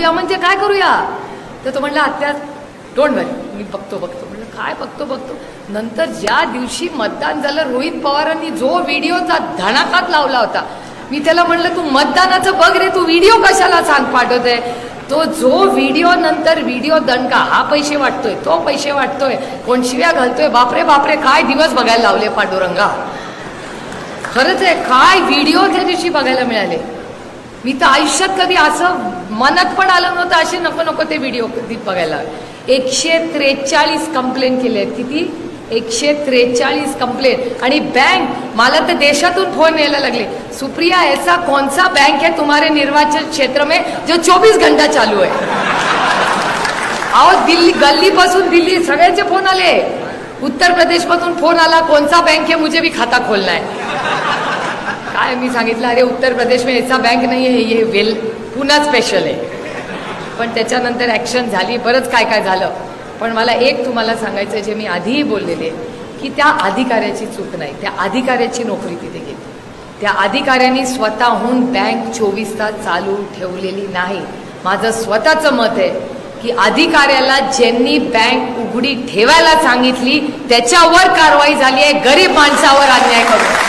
बघूया म्हणजे काय करूया? तर तो म्हणला आत्या डोंट वरी मी बघतो बघतो. म्हणलं काय बघतो बघतो? नंतर ज्या दिवशी मतदान झालं रोहित पवारांनी जो व्हिडिओचा धणाकात लावला होता मी त्याला म्हणलं तू मतदानाचं बघ रे तू व्हिडिओ कशाला सांग पाठवतोय? तो जो व्हिडिओ नंतर व्हिडिओ दणका हा पैसे वाटतोय तो पैसे वाटतोय कोण शिव्या घालतोय बापरे बापरे काय दिवस बघायला लावले पांडुरंगा? खरंच आहे काय व्हिडिओ त्या दिवशी बघायला मिळाले? मी तर आयुष्यात कधी असं मनात पण आलं नव्हतं असे नको नको ते व्हिडिओ कधी बघायला. एकशे त्रेचाळीस कंप्लेंट केले आहेत. किती? एकशे त्रेचाळीस कंप्लेंट आणि बँक मला तर देशातून फोन यायला लागले. सुप्रिया ऐसा कोणसा बँक आहे है तुम्हारे निर्वाचन क्षेत्र में जो 24 घंटा चालू आहे? अहो दिल्ली गल्लीपासून दिल्ली सगळ्यांचे फोन आले. उत्तर प्रदेशमधून फोन आला कोणचा बँक आहे? मुझे भी खाता खोलना आहे काय मी सांगितलं? अरे उत्तर प्रदेश में ऐसा बँक नाही आहे हे वेल पुन्हा स्पेशल आहे पण त्याच्यानंतर ॲक्शन झाली बरंच काय काय झालं. पण मला एक तुम्हाला सांगायचं आहे जे मी आधीही बोललेले की त्या अधिकाऱ्याची चूक नाही. त्या अधिकाऱ्याची नोकरी तिथे गेली. त्या अधिकाऱ्यांनी स्वतःहून बँक चोवीस तास चालू ठेवलेली नाही. माझं स्वतःचं मत आहे की अधिकाऱ्याला ज्यांनी बँक उघडी ठेवायला सांगितली त्याच्यावर कारवाई झाली आहे गरीब माणसावर अन्याय करून.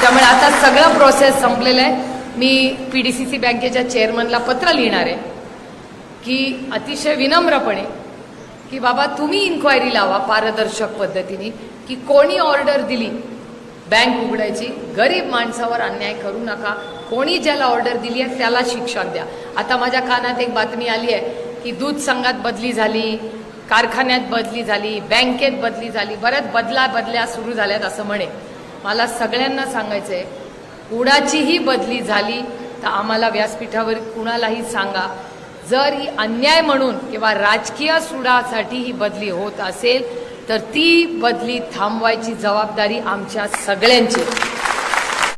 त्यामुळे आता सगळं प्रोसेस संपलेलं आहे. मी पी डी सी सी बँकेच्या चेअरमनला पत्र लिहिणार आहे की अतिशय विनम्रपणे की बाबा तुम्ही इन्क्वायरी लावा पारदर्शक पद्धतीने की कोणी ऑर्डर दिली? बँक उघडायची. गरीब माणसावर अन्याय करू नका. कोणी ज्याला ऑर्डर दिली आहे त्याला शिक्षा द्या. आता माझ्या कानात एक बातमी आली आहे की दूध संघात बदली झाली कारखान्यात बदली झाली बँकेत बदली झाली बऱ्याच बदला बदल्या सुरू झाल्यात असं म्हणे. मला सगळ्यांना सांगायचं आहे कुणाचीही बदली झाली तर आम्हाला व्यासपीठावर कुणालाही सांगा. जर ही अन्याय म्हणून किंवा राजकीय सुडासाठी ही बदली होत असेल तर ती बदली थांबवायची जबाबदारी आमच्या सगळ्यांची